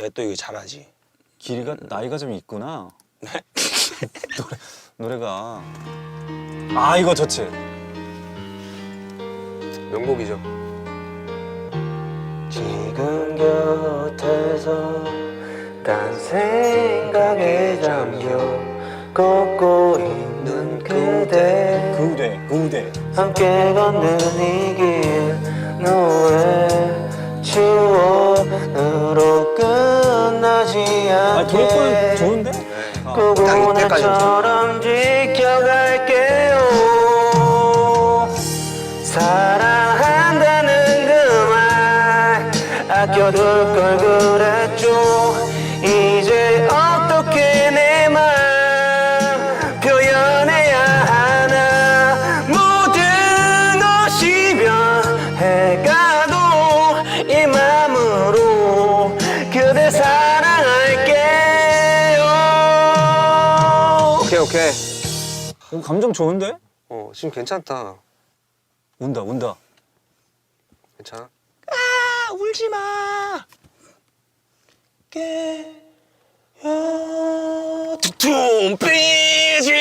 내가 또 이거 잘하지. 길이가 나이가 좀 있구나. 노래 노래가 아 이거 좋지. 명곡이죠. 지금 곁에서 딴 생각에 잠겨 걷고 있는 그대 그우대 그우대. 함께 걷는 이 길 너의 아 도입부는 않게 좋은데? 어. 딱 이때까지 그분처럼 지켜갈게요. 사랑한다는 그 말 아껴둘 걸 그랬죠. 이제 어떻게 내 맘 표현해야 하나? 모든 것이 변해가 오케이 오케이. 어, 감정 좋은데? 어 지금 괜찮다. 운다 운다. 괜찮아? 아 울지 마. 툭툭 삐짐